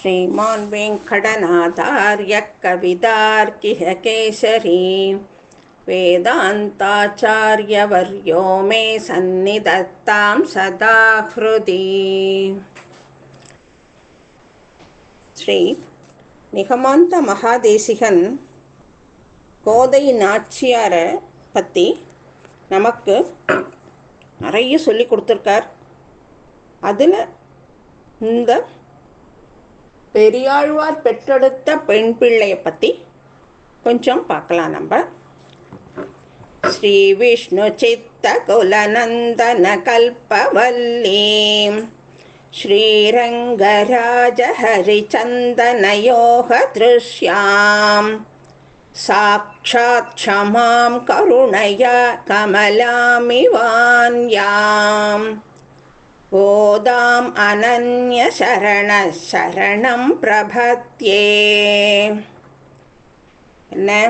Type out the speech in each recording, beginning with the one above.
श्रीमान् वेङ्कटनाथार्यः कवितार्किः केसरी वेदान्ताचार्यवर्यो मे सन्निधत्तां सदा हृदि ஸ்ரீ நிகமாந்த மகாதேசிகன் கோதை நாச்சியாரை பற்றி நமக்கு நிறைய சொல்லி கொடுத்துருக்கார் அதில் இந்த பெரியாழ்வார் பெற்றெடுத்த பெண் பிள்ளைய பற்றி கொஞ்சம் பார்க்கலாம் நம்ம. ஸ்ரீ விஷ்ணு சித்த குலநந்தன கல்பவல்லீம் ஸ்ரீரங்கராஜ ஹரிச்சந்தனயோக திருஷ்யாம். சாட்சாத் க்ஷமாம் கருணையா கமலாமிவான்யாம். ஓதாம் அனன்ய சரண சரணம் பிரபத்தியே என்ன?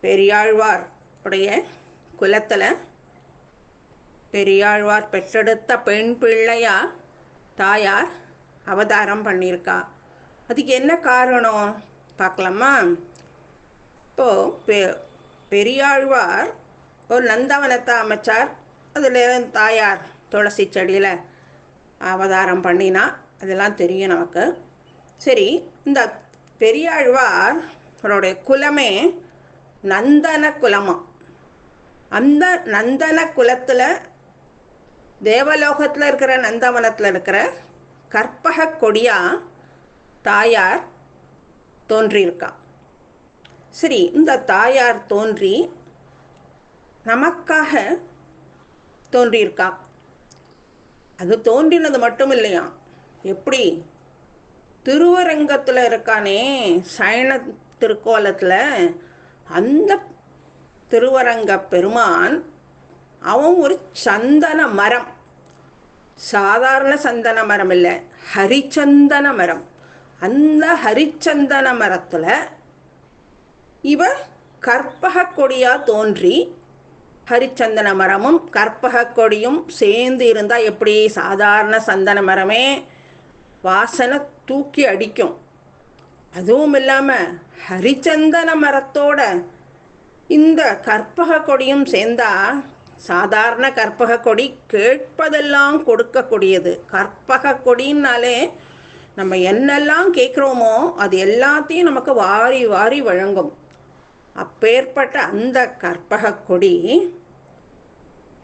பெரியாழ்வார் உடைய குலத்தில் பெரியாழ்வார் பெற்றெடுத்த பெண் பிள்ளையா தாயார் அவதாரம் பண்ணியிருக்கா. அதுக்கு என்ன காரணம்? பார்க்கலாமா? இப்போது பெ பெரியாழ்வார் ஒரு நந்தவனத்தை அமைச்சார் அதில் தாயார் துளசி செடியில் அவதாரம் பண்ணினா அதெல்லாம் தெரியும் நமக்கு. சரி இந்த பெரியாழ்வார் அவருடைய குலமே நந்தன குலமா? அந்த நந்தன குலத்தில் தேவலோகத்தில் இருக்கிற நந்தவனத்தில் இருக்கிற கற்பக கொடியா தாயார் தோன்றியிருக்கா. சரி இந்த தாயார் தோன்றி நமக்காக தோன்றியிருக்கா. அது தோன்றினது மட்டும் இல்லையா எப்படி? திருவரங்கத்தில் இருக்கானே சயன திருக்கோலத்தில். அந்த திருவரங்க பெருமான் அவன் ஒரு சந்தன மரம். சாதாரண சந்தன மரம் இல்லை ஹரிச்சந்தன மரம். அந்த ஹரிச்சந்தன மரத்தில் இவர் கற்பக கொடியாக தோன்றி ஹரிச்சந்தன மரமும் கற்பக கொடியும் சேர்ந்து இருந்தால் எப்படி? சாதாரண சந்தன மரமே வாசனை தூக்கி அடிக்கும். அதுவும் இல்லாமல் ஹரிச்சந்தன மரத்தோட இந்த கற்பக கொடியும் சேர்ந்தா சாதாரண கற்பக கொடி கேட்பதெல்லாம் கொடுக்கக்கூடியது. கற்பக கொடின்னாலே நம்ம என்னெல்லாம் கேட்குறோமோ அது எல்லாத்தையும் நமக்கு வாரி வாரி வழங்கும். அப்பேற்பட்ட அந்த கற்பக கொடி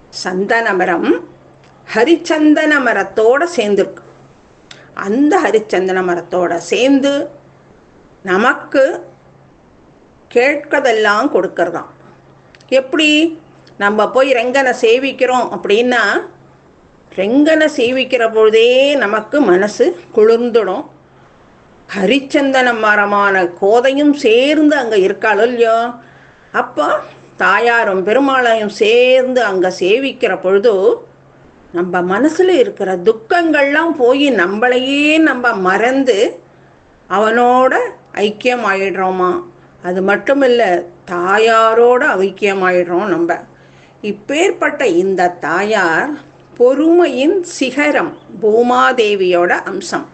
சந்தன மரம் ஹரிச்சந்தன மரத்தோட சேர்ந்துருக்கு. அந்த ஹரிச்சந்தன மரத்தோட சேர்ந்து நமக்கு கேட்கதெல்லாம் கொடுக்கறதாம். எப்படி? நம்ம போய் ரெங்கனை சேவிக்கிறோம் அப்படின்னா ரெங்கனை சேவிக்கிற பொழுதே நமக்கு மனசு குளிர்ந்துடும். ஹரிச்சந்தன மரமான கோதையும் சேர்ந்து அங்கே இருக்காளோ இல்லையோ? அப்போ தாயாரும் பெருமாளையும் சேர்ந்து அங்கே சேவிக்கிற பொழுது நம்ம மனசில் இருக்கிற துக்கங்கள்லாம் போய் நம்மளையே நம்ம மறந்து அவனோட ஐக்கியம் ஆயிடுறோமா அது மட்டும் இல்லை தாயாரோட ஐக்கியமாயிடுறோம் நம்ம. இப்பேற்பட்ட இந்த தாயார் பொறுமையின் சிகரம் பூமாதேவியோட அம்சம்.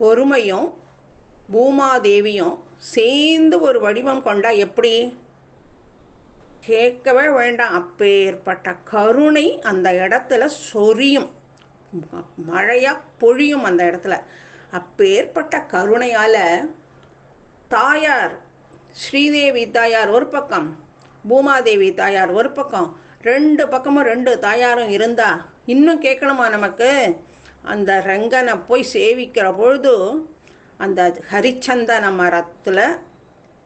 பொறுமையும் பூமாதேவியும் சேர்ந்து ஒரு வடிவம் கொண்டா எப்படி? கேட்கவே வேண்டாம். அப்பேற்பட்ட கருணை அந்த இடத்துல சொரியும். மழையாக பொழியும் அந்த இடத்துல. அப்பேற்பட்ட கருணையால் தாயார் ஸ்ரீதேவி தாயார் ஒரு பக்கம் பூமாதேவி தாயார் ஒரு பக்கம் ரெண்டு பக்கமும் ரெண்டு தாயாரும் இருந்தா இன்னும் கேட்கணுமா நமக்கு? அந்த ரங்கனை போய் சேவிக்கிற பொழுது அந்த ஹரிச்சந்தன மரத்தில்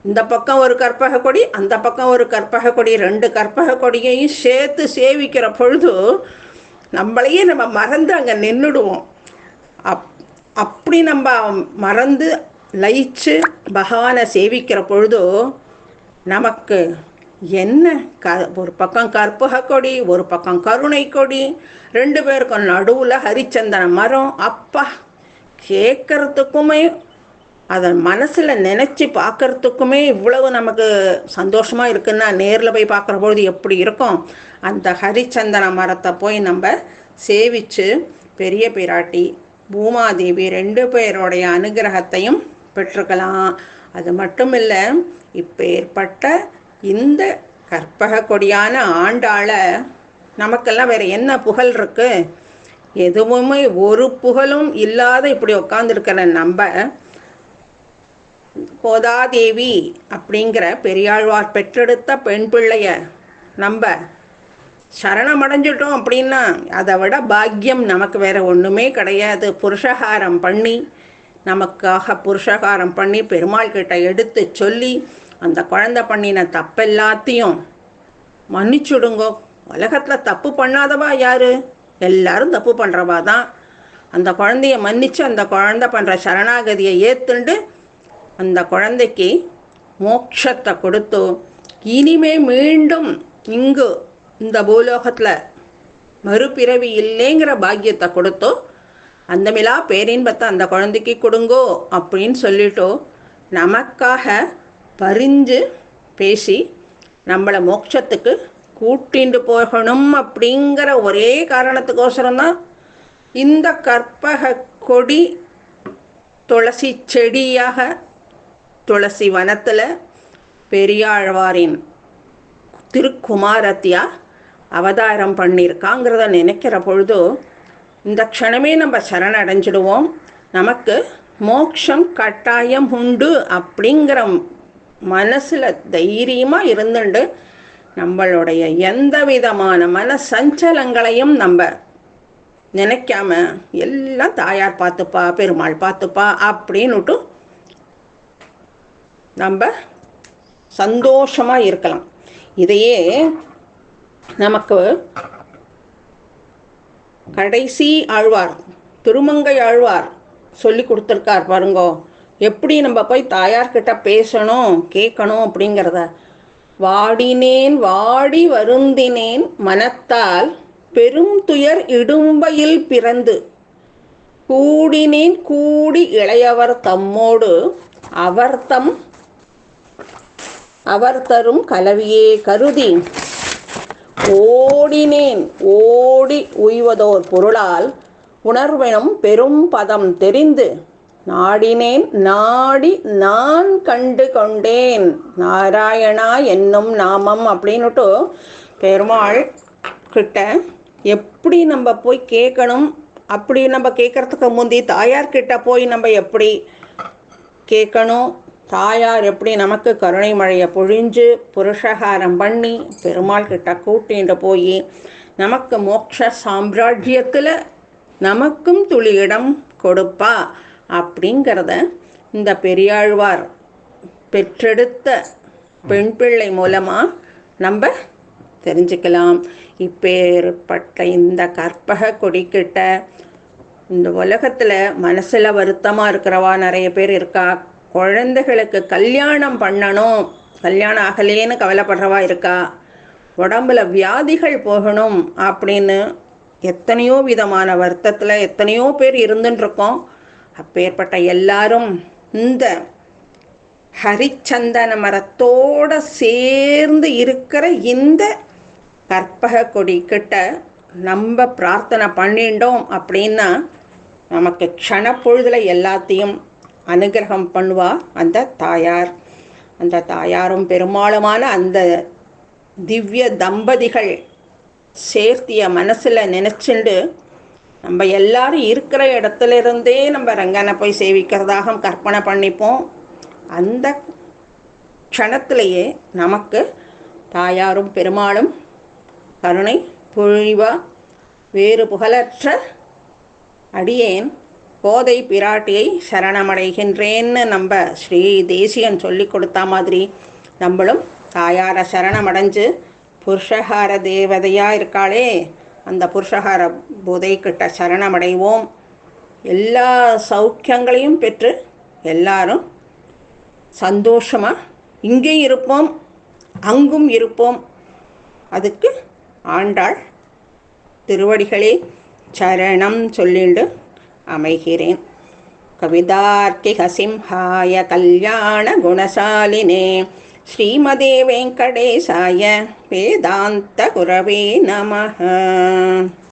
இந்த பக்கம் ஒரு கற்பக கொடி அந்த பக்கம் ஒரு கற்பக கொடி ரெண்டு கற்பக கொடியையும் சேர்த்து சேவிக்கிற பொழுது நம்மளையே நம்ம மறந்து அங்கே நின்றுடுவோம் அப் அப்படி நம்ம மறந்து லயிச்சு பகவானை சேவிக்கிற பொழுது நமக்கு என்ன க ஒரு பக்கம் கற்பக கொடி ஒரு பக்கம் கருணை கொடி. ரெண்டு பேருக்கும் நடுவில் ஹரிச்சந்தன மரம். அப்பா கேட்கறதுக்குமே அதை மனசில் நினச்சி பார்க்கறதுக்குமே இவ்வளவு நமக்கு சந்தோஷமாக இருக்குன்னா நேரில் போய் பார்க்குற பொழுது எப்படி இருக்கும்? அந்த ஹரிச்சந்தன மரத்தை போய் நம்ம சேவித்து பெரிய பிராட்டி பூமாதேவி ரெண்டு பேருடைய அனுகிரகத்தையும் பெற்றுக்கலாம். அது மட்டும் இல்லை இப்போ ஏற்பட்ட இந்த கற்பக கொடியான ஆண்டாள நமக்கெல்லாம் வேற என்ன புகழ் இருக்கு? எதுவுமே ஒரு புகழும் இல்லாத இப்படி உட்காந்துருக்கிற நம்ம கோதாதேவி அப்படிங்கிற பெரியாழ்வார் பெற்றெடுத்த பெண் பிள்ளைய நம்ம சரணமடைஞ்சிட்டோம் அப்படின்னா அதை விட பாக்கியம் நமக்கு வேற ஒன்றுமே கிடையாது. புருஷகாரம் பண்ணி நமக்காக புருஷகாரம் பண்ணி பெருமாள் கிட்ட எடுத்து சொல்லி அந்த குழந்தை பண்ணின தப்பெல்லாத்தையும் மன்னிச்சுடுங்கோ. உலகத்தில் தப்பு பண்ணாதவா யாரு? எல்லாரும் தப்பு பண்ணுறவா தான். அந்த குழந்தைய மன்னிச்சு அந்த குழந்தை பண்ணுற சரணாகதியை ஏற்றுண்டு அந்த குழந்தைக்கு மோட்சத்தை கொடுத்து இனிமே மீண்டும் இங்கு இந்த பூலோகத்தில் மறுபிறவி இல்லைங்கிற பாக்கியத்தை கொடுத்தோ அந்த மிலா பேரின்பத்தை அந்த குழந்தைக்கு கொடுங்கோ அப்படின்னு சொல்லிட்டோ நமக்காக பறிஞ்சு பேசி நம்மளை மோட்சத்துக்கு கூட்டிண்டு போகணும் அப்படிங்கிற ஒரே காரணத்துக்கோசரம் தான் இந்த கற்பக கொடி துளசி செடியாக துளசி வனத்தில் பெரியாழ்வாரின் திருக்குமாரத்தியா அவதாரம் பண்ணியிருக்காங்கிறத நினைக்கிற பொழுது இந்த க்ஷணமே நம்ம சரணடைஞ்சிடுவோம். நமக்கு மோக்ஷம் கட்டாயம் உண்டு அப்படிங்கிற மனசில் தைரியமாக இருந்துண்டு. நம்மளுடைய எந்த விதமான மன சஞ்சலங்களையும் நம்ம நினைக்காம எல்லாம் தாயார் பார்த்துப்பா பெருமாள் பார்த்துப்பா அப்படின்னுட்டு நம்ம சந்தோஷமாக இருக்கலாம். இதையே நமக்கு கடைசி ஆழ்வார் திருமங்கை ஆழ்வார் சொல்லி கொடுத்துருக்கார் பாருங்கோ. எப்படி நம்ம போய் தாயார்கிட்ட பேசணும் கேட்கணும் அப்படிங்கிறத வாடினேன் வாடி வருந்தினேன் மனத்தால் பெரும் துயர் இடும்பையில் பிறந்து கூடினேன் கூடி இளையவர் தம்மோடு அவர் தம் அவர் தரும் கலவியே கருதி ஓடினேன் ஓடி உய்வதோர் பொருளால் உணர்வெனும் பெரும் பதம் தெரிந்து நாடினேன் நாடி நான் கண்டு கொண்டேன். நாராயணா என்னும் நாமம் அப்படின்னுட்டு பெருமாள் கிட்ட எப்படி நம்ம போய் கேட்கணும்? அப்படி நம்ம கேட்கறதுக்கு முந்தி தாயார்கிட்ட போய் நம்ம எப்படி கேட்கணும்? தாயார் எப்படி நமக்கு கருணை மழையை பொழிஞ்சு புருஷகாரம் பண்ணி பெருமாள் கிட்ட கூட்டிட்டு போய் நமக்கு மோட்ச சாம்ராஜ்யத்தில் நமக்கும் துளி இடம் கொடுப்பா. அப்படிங்கிறத இந்த பெரியாழ்வார் பெற்றெடுத்த பெண் பிள்ளை மூலமாக நம்ம தெரிஞ்சுக்கலாம். இப்பேற்பட்ட இந்த கற்பக கொடிக்கிட்ட இந்த உலகத்தில் மனசில் வருத்தமாக இருக்கிறவா நிறைய பேர் இருக்கா? குழந்தைகளுக்கு கல்யாணம் பண்ணணும். கல்யாணம் ஆகலேன்னு கவலைப்படுறவா இருக்கா? உடம்புல வியாதிகள் போகணும் அப்படின்னு எத்தனையோ விதமான வருத்தத்தில் எத்தனையோ பேர் இருந்துட்டுருக்கோம் அப்பேற்பட்ட எல்லாரும் இந்த ஹரிச்சந்தன மரத்தோட சேர்ந்து இருக்கிற இந்த கற்பக கொடி கிட்ட நம்ம பிரார்த்தனை பண்ணிட்டோம் அப்படின்னா நமக்கு க்ஷணப்பொழுதில் எல்லாத்தையும் அனுகிரகம் பண்ணுவா அந்த தாயார். அந்த தாயாரும் பெரும்பாலுமான அந்த திவ்ய தம்பதிகள் சேர்த்திய மனசில் நினச்சிண்டு நம்ம எல்லாரும் இருக்கிற இடத்துல இருந்தே நம்ம ரங்கனை போய் சேவிக்கிறதாக கற்பனை பண்ணிப்போம். அந்த க்ஷணத்திலேயே நமக்கு தாயாரும் பெருமாளும் கருணை பொழிவா வேறு புகழற்ற அடியேன் கோதை பிராட்டியை சரணமடைகின்றேன்னு நம்ம ஸ்ரீ தேசியன் சொல்லி கொடுத்த மாதிரி நம்மளும் தாயாரை சரணமடைஞ்சு புருஷகார தேவதையாக இருக்காளே. அந்த புருஷகார போதை கிட்ட சரணமடைவோம். எல்லா சௌக்கியங்களையும் பெற்று எல்லாரும் சந்தோஷமாக இங்கே இருப்போம் அங்கும் இருப்போம். அதுக்கு ஆண்டாள் திருவடிகளே சரணம் சொல்லிண்டு அமைகிறேன். கவிதார்க்கிக சிம்ஹாய கல்யாண குணசாலினே ஸ்ரீமதே வெங்கடேசாய வேதாந்த குரவே நம.